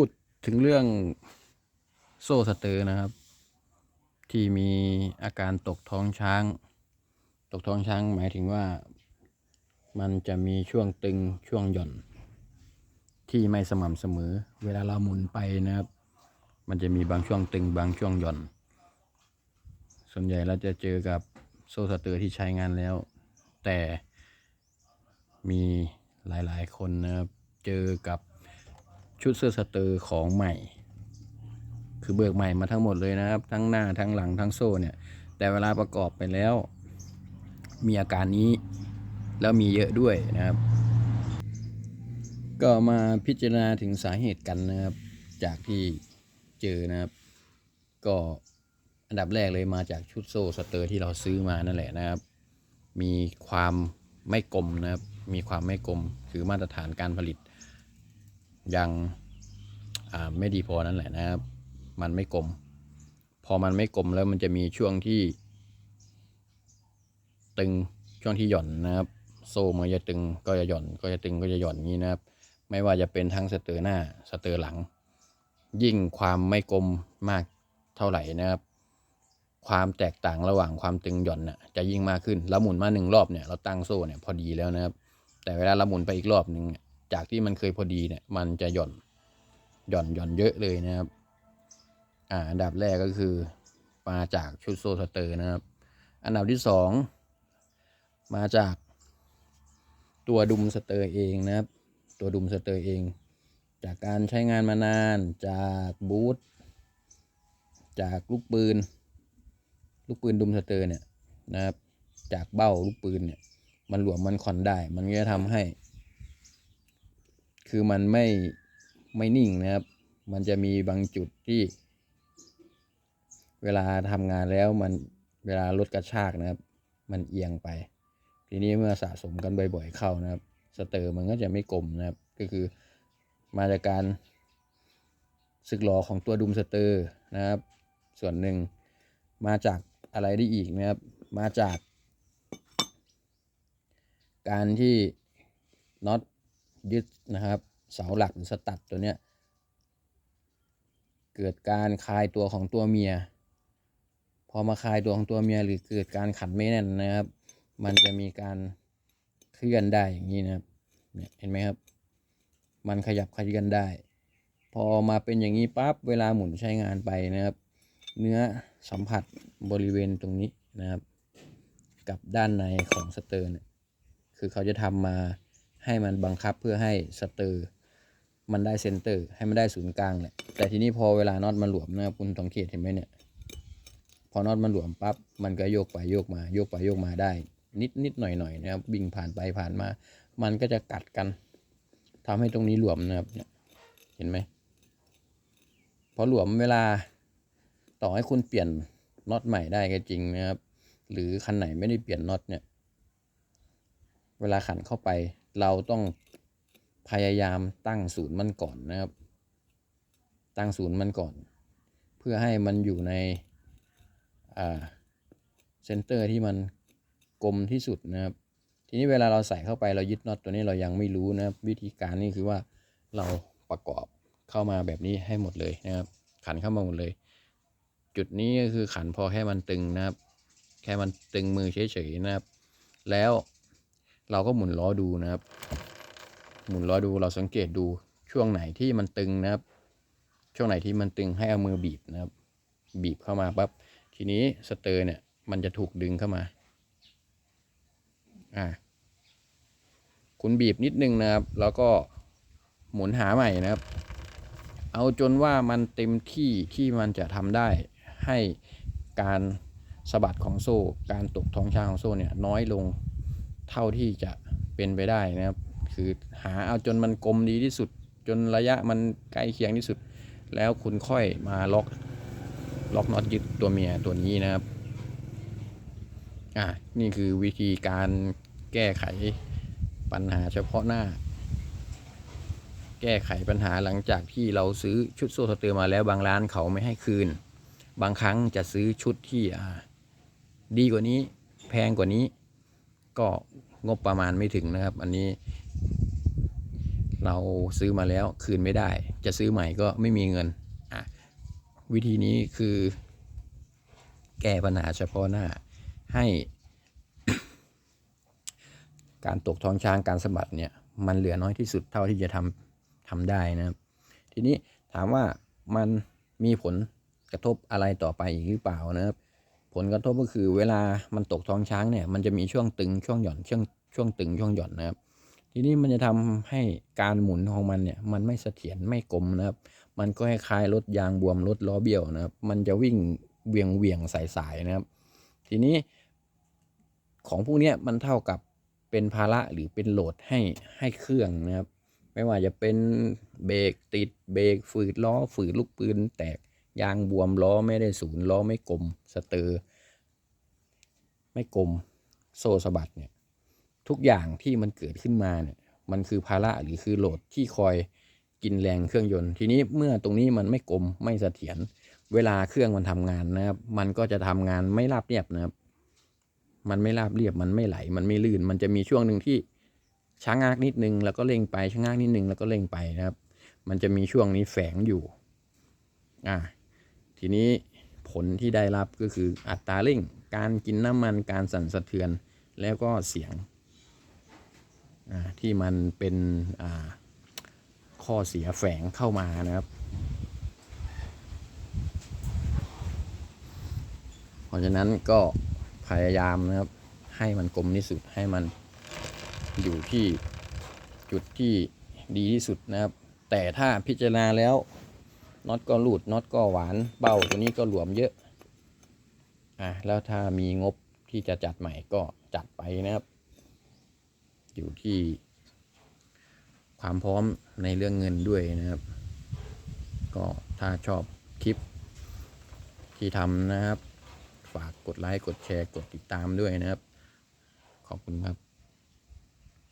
พูดถึงเรื่องโซ่สเตอร์นะครับ ที่มีอาการตกท้องช้าง ตกท้องช้างหมายถึงว่า มันจะมีช่วงตึงช่วงหย่อน ที่ไม่สม่ำเสมอ เวลาเราหมุนไปนะครับ มันจะมีบางช่วงตึงบางช่วงหย่อน ส่วนใหญ่เราจะเจอกับโซ่สเตอร์ที่ใช้งานแล้ว แต่มีหลายๆ คนนะครับเจอกับ ชุดเสื้อสเตอร์ของใหม่ คือเบิกใหม่มาทั้งหมดเลยนะครับ ทั้งหน้าทั้งหลังทั้งโซ่เนี่ย แต่เวลาประกอบไปแล้ว มีอาการนี้แล้วมีเยอะด้วยนะครับ ก็มาพิจารณาถึงสาเหตุกันนะครับ จากที่เจอนะครับ ก็อันดับแรกเลยมาจากชุดโซ่สเตอร์ที่เราซื้อมานั่นแหละนะครับ มีความไม่กลมนะครับ มีความไม่กลม คือมาตรฐานการผลิต ยังไม่ดีพอนั่นแหละนะครับ มันไม่กลม พอมันไม่กลมแล้วมันจะมีช่วงที่ ตึงช่วงที่หย่อนนะครับ โซ่มันจะตึงก็จะหย่อน ก็จะตึงก็จะหย่อนนี้นะครับ ไม่ว่าจะเป็นทั้งสเตอร์หน้าสเตอร์หลัง ยิ่งความไม่กลมมากเท่าไหร่นะครับ ความแตกต่างระหว่างความตึงหย่อนน่ะจะยิ่งมากขึ้นเราหมุนมาหนึ่งรอบเนี่ยเราตั้งโซ่เนี่ยพอดีแล้วนะครับ แต่เวลาเราหมุนไปอีกรอบหนึ่งเนี่ย จากที่มันเคยพอดีเนี่ย มันจะหย่อนหย่อนหย่อนเยอะเลยนะครับ อ่า อันดับแรกก็คือ มาจากชุดโซสเตอร์นะครับ อันดับที่สองมาจากตัวดุมสเตอร์เองนะครับ ตัวดุมสเตอร์เอง จากการใช้งานมานานจากบูทจากลูกปืน ลูกปืนดุมสเตอร์เนี่ยนะครับ จากเบ้าลูกปืนเนี่ย มันหลวมมันคอนได้ มันก็จะทำให้ คือมันไม่ไม่นิ่งนะครับ มันจะมีบางจุดที่ เวลาทำงานแล้วมันเวลารถกระชากนะครับ มันเอียงไป ทีนี้เมื่อสะสมกันบ่อยๆเข้านะครับ สเตอร์มันก็จะไม่กลมนะครับ ก็คือมาจากการสึกหรอของตัวดุมสเตอร์นะครับ ส่วนหนึ่งมาจากอะไรได้อีกนะครับ มาจาก การที่น็อต ยึดนะครับ เสาหลักหรือสตัดตัวเนี้ยเกิดการคลายตัวของตัวเมีย พอมาคลายตัวของตัวเมียหรือเกิดการขันไม่แน่นนะครับ มันจะมีการเคลื่อนได้อย่างนี้นะครับเนี่ยเห็นไหมครับ มันขยับขยื่นได้ พอมาเป็นอย่างนี้ปั๊บเวลาหมุนใช้งานไปนะครับ เนื้อสัมผัสบริเวณตรงนี้นะครับ กับด้านในของสเตอร์เนี่ยคือเขาจะทำมา ให้มันบังคับเพื่อให้สเตอร์มันได้เซนเตอร์ ให้มันได้ศูนย์กลางแหละแต่ทีนี้พอเวลาน็อตมันหลวมนะครับคุณสังเกตเห็นไหมเนี่ย พอน็อตมันหลวมปั๊บมันก็โยกไปโยกมาโยกไปโยกมาได้ นิดนิดหน่อยหน่อยนะครับวิ่งผ่านไปผ่านมา มันก็จะกัดกันทำให้ตรงนี้หลวมนะครับเนี่ยเห็นไหมพอหลวมเวลาต่อให้คุณเปลี่ยนน็อตใหม่ได้ก็จริงนะครับ หรือคันไหนไม่ได้เปลี่ยนน็อตเนี่ย เวลาขันเข้าไป เราต้องพยายามตั้งศูนย์มันก่อนนะครับ ตั้งศูนย์มันก่อน เพื่อให้มันอยู่ในเซนเตอร์ที่มันกลมที่สุดนะครับ ทีนี้เวลาเราใส่เข้าไปเรายึดน็อตตัวนี้เรายังไม่รู้นะครับ วิธีการนี่คือว่าเราประกอบเข้ามาแบบนี้ให้หมดเลยนะครับ ขันเข้ามาหมดเลย จุดนี้ก็คือขันพอแค่มันตึงนะครับ แค่มันตึงมือเฉยๆนะครับ แล้ว เราก็หมุนล้อดูนะครับ หมุนล้อดูเราสังเกตดูช่วงไหนที่มันตึงนะครับ ช่วงไหนที่มันตึงให้เอามือบีบนะครับ บีบเข้ามาปั๊บทีนี้สเตอร์เนี่ยมันจะถูกดึงเข้ามาอ่าคุณบีบนิดนึงนะครับ แล้วก็หมุนหาใหม่นะครับ เอาจนว่ามันเต็มที่ที่มันจะทำได้ให้การสะบัดของโซ่ การตกท้องช้างของโซ่เนี่ยน้อยลง เท่าที่จะเป็นไปได้นะครับ คือหาเอาจนมันกลมดีที่สุด จนระยะมันใกล้เคียงที่สุด แล้วคุณค่อยมาล็อกล็อกน็อตยึดตัวเมียตัวนี้นะครับอ่านี่คือวิธีการแก้ไขปัญหาเฉพาะหน้า แก้ไขปัญหาหลังจากที่เราซื้อชุดโซ่สเตอร์มาแล้วบางร้านเขาไม่ให้คืน บางครั้งจะซื้อชุดที่ดีกว่านี้ แพงกว่านี้ ก็งบประมาณไม่ถึงนะครับ อันนี้ เราซื้อมาแล้วคืนไม่ได้ จะซื้อใหม่ก็ไม่มีเงินอะวิธีนี้คือ แก้ปัญหาเฉพาะหน้าให้ การตกท้องช้างการสะบัดเนี่ย มันเหลือน้อยที่สุดเท่าที่จะทำทำได้นะครับ ทีนี้ถามว่ามันมีผลกระทบอะไรต่อไปอีกหรือเปล่านะครับ ผลกระทบก็คือเวลามันตกท้องช้างเนี่ย มันจะมีช่วงตึงช่วงหย่อนช่วงช่วงตึงช่วงหย่อนนะครับ ทีนี้มันจะทำให้การหมุนของมันเนี่ย มันไม่เสถียรไม่กลมนะครับ มันก็คล้ายรถยางบวมรถล้อเบี้ยวนะครับ มันจะวิ่งเวียงเวียงๆสายๆนะครับ ทีนี้ของพวกนี้มันเท่ากับเป็นภาระหรือเป็นโหลดให้ให้เครื่องนะครับ ไม่ว่าจะเป็นเบรกติดเบรกฝืดล้อฝืดลูกปืนแตก ยางบวมล้อไม่ได้ศูนย์ล้อไม่กลมสเตอร์ ไม่กลมโซ่สะบัดเนี่ยทุกอย่างที่มันเกิดขึ้นมาเนี่ยมันคือภาระหรือคือโหลดที่คอยกินแรงเครื่องยนต์ ทีนี้เมื่อตรงนี้มันไม่กลมไม่เสถียรเวลาเครื่องมันทำงานนะครับ มันก็จะทำงานไม่ราบเรียบนะครับ มันไม่ราบเรียบมันไม่ไหล มันไม่ลื่น มันจะมีช่วงหนึ่งที่ช้างงากนิดนึง แล้วก็เร่งไปช้างงากนิดนึงแล้วก็เร่งไปนะครับ มันจะมีช่วงนี้แฝงอยู่ อ่า ทีนี้ผลที่ได้รับก็คืออัตราเร่ง การกินน้ำมันการสั่นสะเทือนแล้วก็เสียงที่มันเป็นข้อเสียแฝงเข้ามานะครับ เพราะฉะนั้นก็พยายามนะครับให้มันกลมที่สุดให้มันอยู่ที่จุดที่ดีที่สุดนะครับ แต่ถ้าพิจารณาแล้ว น็อตก็หลุดน็อตก็หวานเบ้าตัวนี้ก็หลวมเยอะ อะแล้วถ้ามีงบที่จะจัดใหม่ก็จัดไปนะครับ อยู่ที่ ความพร้อมในเรื่องเงินด้วยนะครับ ก็ถ้าชอบคลิป ที่ทำนะครับ ฝากกดไลค์กดแชร์กดติดตามด้วยนะครับ ขอบคุณครับ